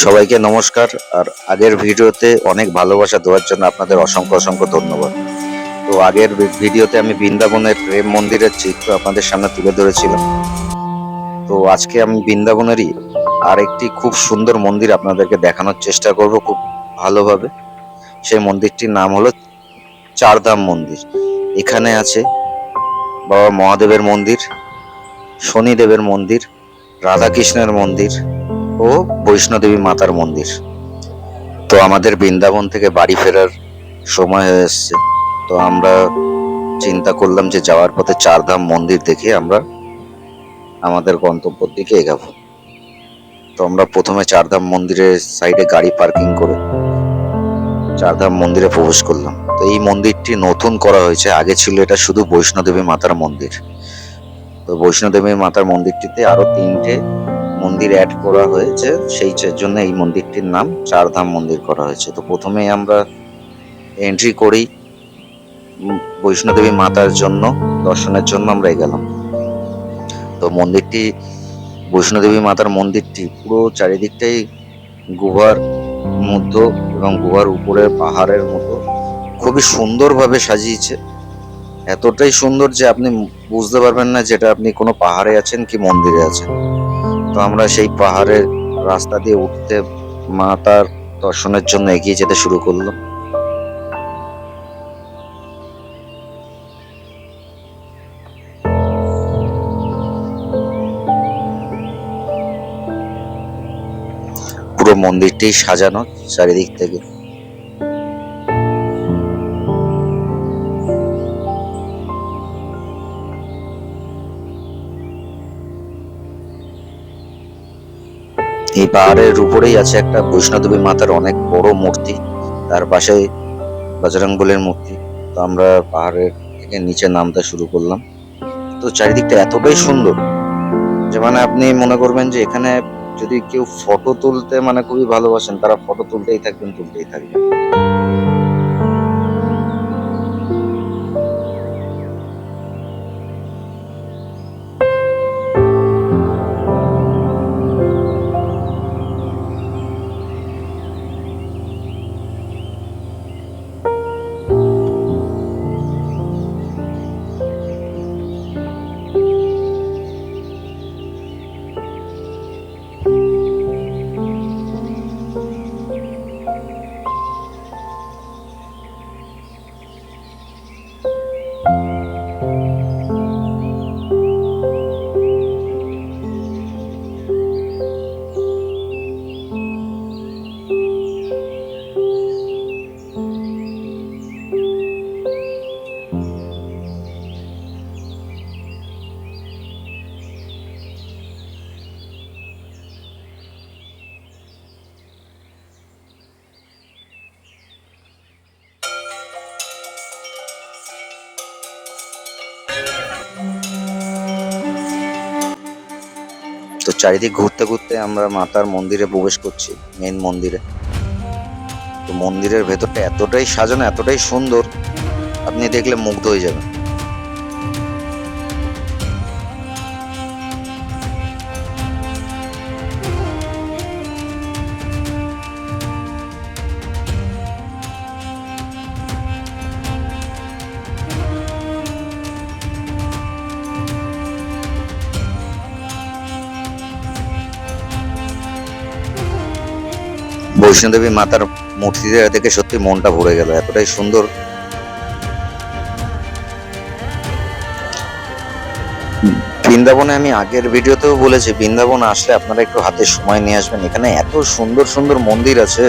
সবাইকে নমস্কার। আর আগের ভিডিওতে অনেক ভালোবাসা দেওয়ার জন্য আপনাদের অসংখ্য অসংখ্য ধন্যবাদ। তো আগের ভিডিওতে আমি বৃন্দাবনের প্রেম মন্দিরের চিত্র আপনাদের সামনে তুলে ধরেছিলাম। তো আজকে আমি বৃন্দাবনেরই আরেকটি খুব সুন্দর মন্দির আপনাদেরকে দেখানোর চেষ্টা করব খুব ভালোভাবে। সেই মন্দিরটির নাম হলো চারধাম মন্দির। এখানে আছে বাবা মহাদেবের মন্দির, শনিদেবের মন্দির, রাধাকৃষ্ণের মন্দির ও বৈষ্ণোদেবী মাতার মন্দির। তো আমাদের বৃন্দাবন থেকে বাড়ি ফেরার সময় হয়ে এসছে। তো আমরা চিন্তা করলাম যে যাওয়ার পথে চারধাম মন্দির দেখে আমরা আমাদের গন্তব্যের দিকে এগাবো। তো আমরা প্রথমে চারধাম মন্দিরের সাইডে গাড়ি পার্কিং করে চারধাম মন্দিরে প্রবেশ করলাম। তো এই মন্দিরটি নতুন করা হয়েছে। আগে ছিল এটা শুধু বৈষ্ণোদেবী মাতার মন্দির। তো বৈষ্ণোদেবী মাতার মন্দিরটিতে আরও তিনটে মন্দির অ্যাড করা হয়েছে, সেই জন্য এই মন্দিরটির নাম চারধাম মন্দির করা হয়েছে। তো প্রথমেই আমরা এন্ট্রি করি বৈষ্ণোদেবী মাতার জন্য, দর্শনের জন্য আমরা গেলাম তো মন্দিরটি, বৈষ্ণোদেবী মাতার মন্দিরটি পুরো চারিদিকটাই গুহার মধ্য এবং গুহার উপরে পাহাড়ের মতো। খুবই সুন্দরভাবে সাজিয়েছে। এতটাই সুন্দর যে আপনি বুঝতে পারবেন না যেটা আপনি কোনো পাহাড়ে আছেন কি মন্দিরে আছেন। তো আমরা সেই পাহাড়ের রাস্তা দিয়ে উঠতে মা তার দর্শনের জন্য এগিয়ে যেতে শুরু করল। পুরো মন্দিরটি সাজানো চারিদিক থেকে। পাহাড়ের উপরেই আছে একটা বৈষ্ণোদেবী মাতার অনেক বড় মূর্তি। তার পাশে বজরংবলীর মূর্তি। তো আমরা পাহাড়ের থেকে নিচে নামতে শুরু করলাম। তো চারিদিকটা এতটাই সুন্দর যে মানে আপনি মনে করবেন যে এখানে যদি কেউ ফটো তুলতে মানে খুবই ভালোবাসেন, তারা ফটো তুলতেই থাকবেন তুলতেই থাকবেন। চারিদিক ঘুরতে ঘুরতে আমরা মাতার মন্দিরে প্রবেশ করছি মেন মন্দিরে। তো মন্দিরের ভেতরটা এতটাই সাজানো, এতটাই সুন্দর, আপনি দেখলে মুগ্ধ হয়ে যাবেন। বৈষ্ণোদেবী মাতার মূর্তি দেখে সত্যি মনটা ভরে গেল, এতটাই সুন্দর। বৃন্দাবনে আমি আগের ভিডিওতেও বলেছি, বৃন্দাবন আসলে আপনারা একটু হাতে সময় নিয়ে আসবেন। এখানে এত সুন্দর সুন্দর মন্দির আছে,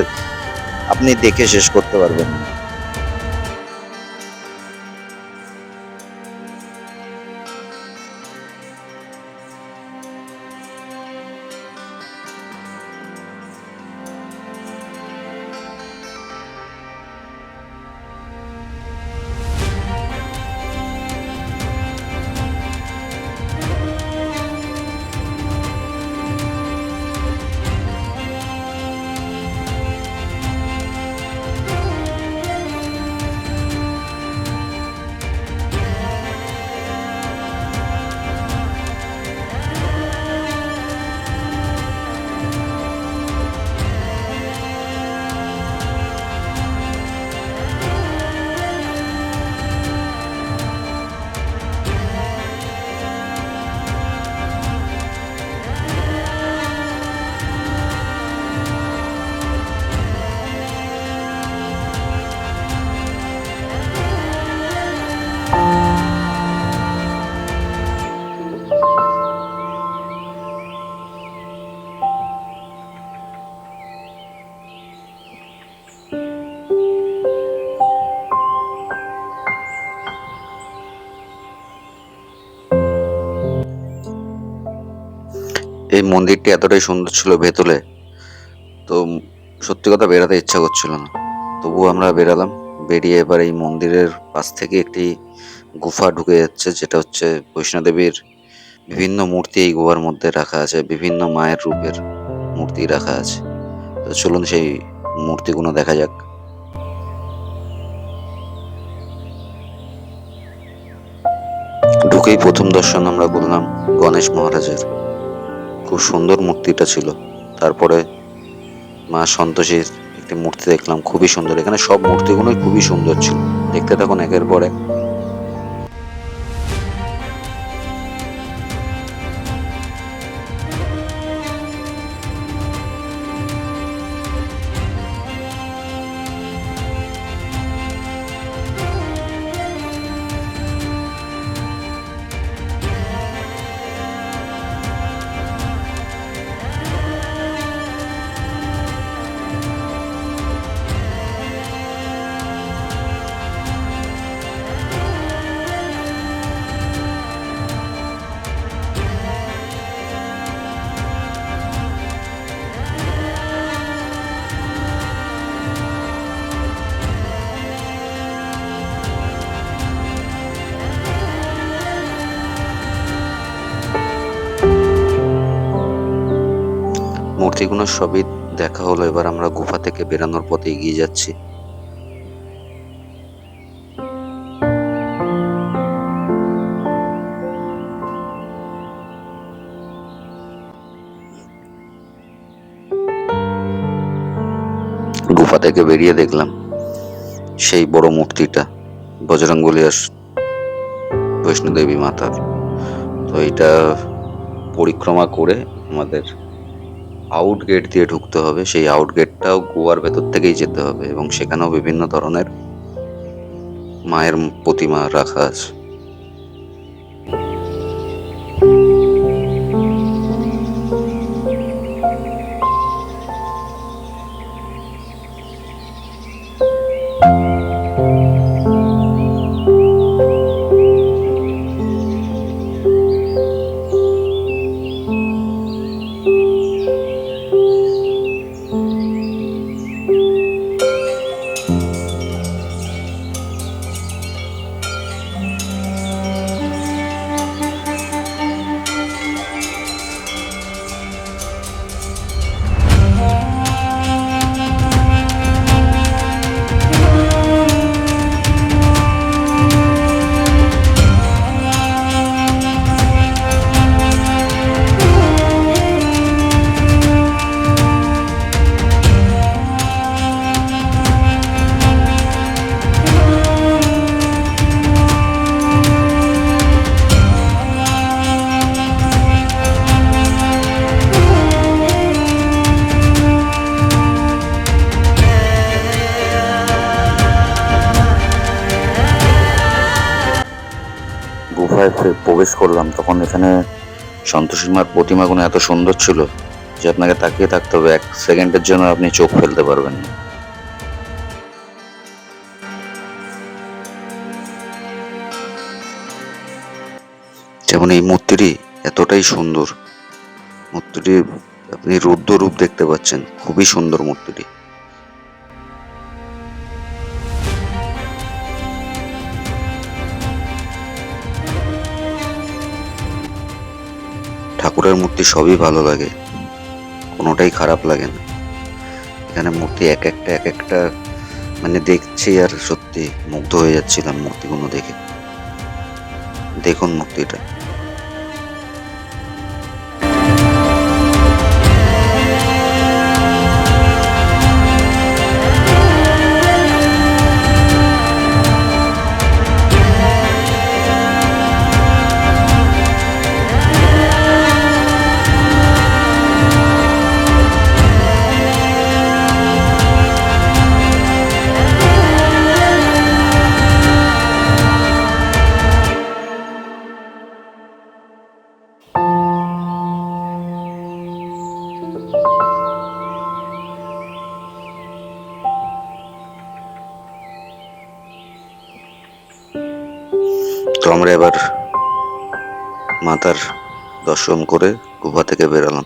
আপনি দেখে শেষ করতে পারবেন। না মন্দিরটি এতটাই সুন্দর ছিল ভেতরে, তো সত্যি কথা বেরাতে ইচ্ছা করছিল না। তবুও আমরা বেরালাম বেরিয়ে এবার এই মন্দিরের পাশ থেকে একটি গুফা ঢুকে যাচ্ছে, যেটা হচ্ছে বৈষ্ণোদেবীর বিভিন্ন মূর্তি এই গুহার মধ্যে রাখা আছে, বিভিন্ন মায়ের রূপের মূর্তি রাখা আছে। তো চলুন সেই মূর্তিগুলো দেখা যাক। ঢুকেই প্রথম দর্শন আমরা করলাম গণেশ মহারাজের। খুব সুন্দর মূর্তিটা ছিল। তারপরে মা সন্তোষীর একটি মূর্তি দেখলাম, খুবই সুন্দর। এখানে সব মূর্তিগুলোই খুবই সুন্দর ছিল। দেখতে থাকুন একের পর এক। মূর্তিগুলো সবই দেখা হলো, এবার আমরা গুফা থেকে বেরানোর পথে এগিয়ে যাচ্ছি। গুফা থেকে বেরিয়ে দেখলাম সেই বড় মূর্তিটা বজরঙ্গলী আর বৈষ্ণোদেবী মাতার। তো এটা পরিক্রমা করে আমাদের আউট গেট দিয়ে ঢুকতে হবে। সেই আউট গেটটাও গোয়ার ভেতর থেকেই যেতে হবে এবং সেখানেও বিভিন্ন ধরনের মায়ের প্রতিমা রাখা আছে। প্রবেশ করলাম, তখন এখানে সন্তোষী মার প্রতিমাগুলো এত সুন্দর ছিল যে আপনাকে তাকিয়ে থাকতে হবে, এক সেকেন্ডের জন্য আপনি চোখ ফেলতে পারবেন না। যেমন এই মূর্তিটি এতটাই সুন্দর, মূর্তিটি আপনি রুদ্র রূপ দেখতে পাচ্ছেন, খুবই সুন্দর মূর্তিটি। ঠাকুরের মূর্তি সবই ভালো লাগে। কোনোটাই খারাপ লাগে না। এখানে মূর্তি এক একটা এক একটা মানে দেখছি আর সত্যি মুগ্ধ হয়ে যাচ্ছিলাম মূর্তিগুলো দেখে। দেখুন মূর্তিটা। আমরা এবার মাতার দর্শন করে গুহা থেকে বেরোলাম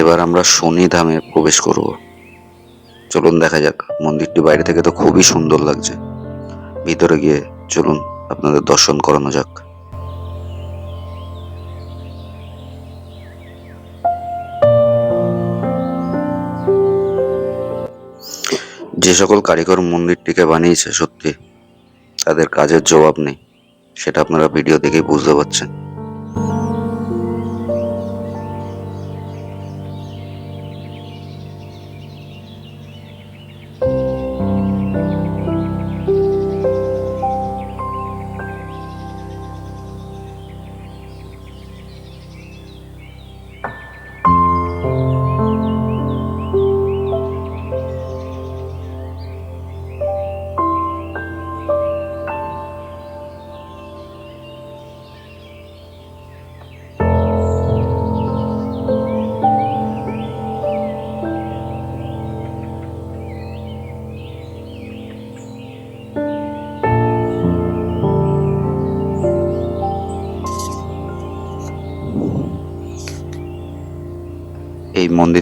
এবার আমরা শনি ধামে প্রবেশ করব। চলুন দেখা যাক, মন্দিরটি বাইরে থেকে তো খুবই সুন্দর লাগছে। ভিতরে গিয়ে চলুন আপনাদের দর্শন করানো যাক। যে সকল কারিগর মন্দিরটিকে বানিয়েছে সত্যি, তাদের কাজের জবাব নেই, সেটা আপনারা ভিডিও দেখেই বুঝতে পারছেন।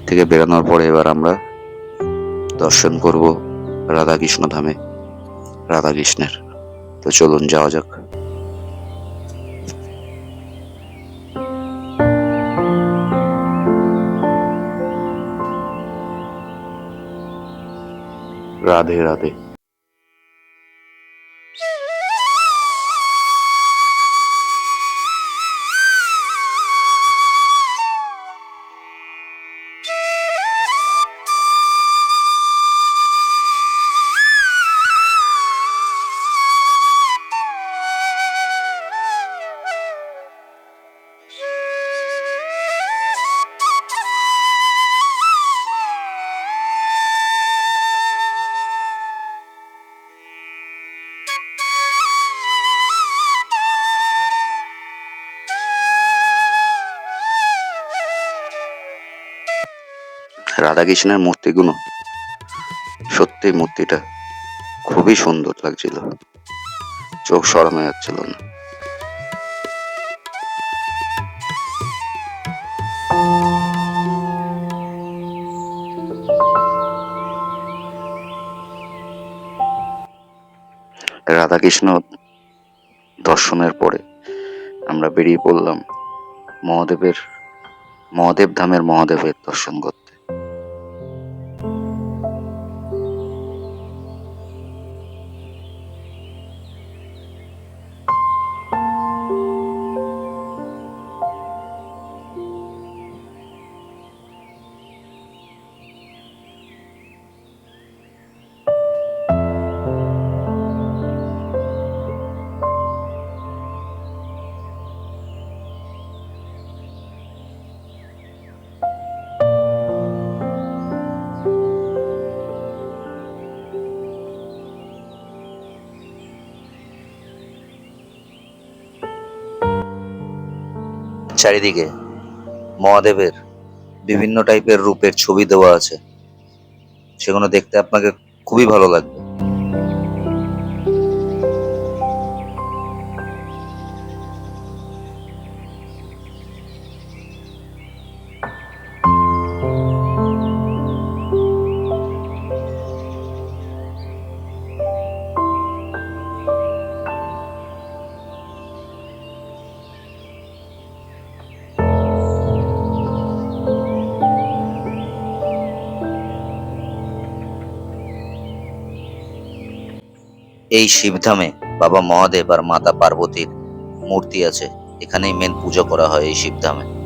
থেকে বেরানোর পরে এবার আমরা দর্শন করব রাধাকৃষ্ণ ধামে, রাধাকৃষ্ণের। তো চলুন, যাওয়া যাক। রাধে রাধে। রাধাকৃষ্ণের মূর্তিগুলো। সত্যি মূর্তিটা খুবই সুন্দর লাগছিল। চোখ সরানো যাচ্ছিল না। রাধাকৃষ্ণ দর্শনের পরে আমরা বেরিয়ে পড়লাম মহাদেবের, মহাদেব ধামের মহাদেবের দর্শন করতে। চারিদিকে মহাদেবের বিভিন্ন টাইপের রূপের ছবি দেওয়া আছে। সেগুলো দেখতে আপনাকে খুবই ভালো লাগবে। এই শিবধামে বাবা মহাদেব আর মাতা পার্বতীর মূর্তি আছে। এখানেই মেন পুজো করা হয় এই শিবধামে।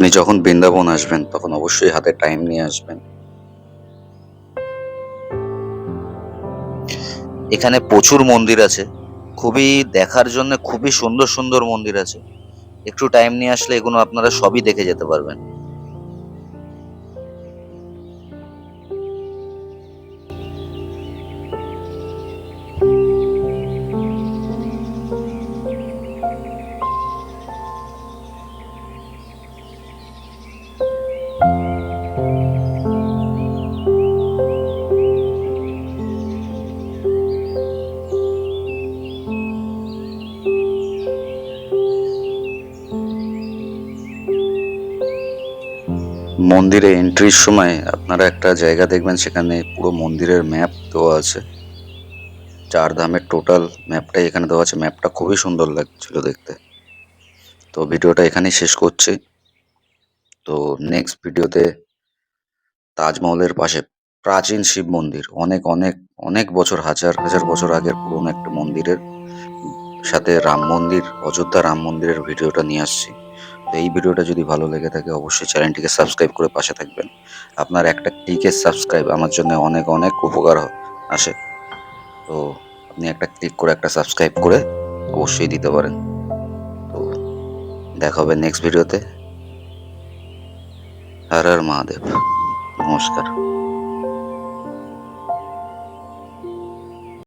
আপনি যখন বৃন্দাবন আসবেন, তখন অবশ্যই হাতে টাইম নিয়ে আসবেন। এখানে প্রচুর মন্দির আছে। খুবই দেখার জন্য খুবই সুন্দর সুন্দর মন্দির আছে। একটু টাইম নিয়ে আসলে এগুলো আপনারা সবই দেখে যেতে পারবেন। মন্দিরে এন্ট্রির সময় আপনারা একটা জায়গা দেখবেন, সেখানে পুরো মন্দিরের ম্যাপ দেওয়া আছে। চার ধামের টোটাল ম্যাপটাই এখানে দেওয়া আছে। ম্যাপটা খুবই সুন্দর লাগছিল দেখতে। তো ভিডিওটা এখানেই শেষ করছি। তো নেক্সট ভিডিওতে তাজমহলের পাশে প্রাচীন শিব মন্দির। অনেক অনেক অনেক বছর, হাজার হাজার বছর আগের পুরনো একটা মন্দিরের সাথে রাম মন্দির, অযোধ্যা রাম মন্দিরের ভিডিওটা নিয়ে আসছি। তো এই ভিডিওটা যদি ভালো লেগে থাকে, অবশ্যই চ্যানেলটিকে সাবস্ক্রাইব করে পাশে থাকবেন। আপনার একটা ক্লিকের সাবস্ক্রাইব আমার জন্য অনেক অনেক উপকার আসে। তো আপনি একটা ক্লিক করে একটা সাবস্ক্রাইব করে অবশ্যই দিতে পারেন। তো দেখা হবে নেক্সট ভিডিওতে হর হর মহাদেব। নমস্কার।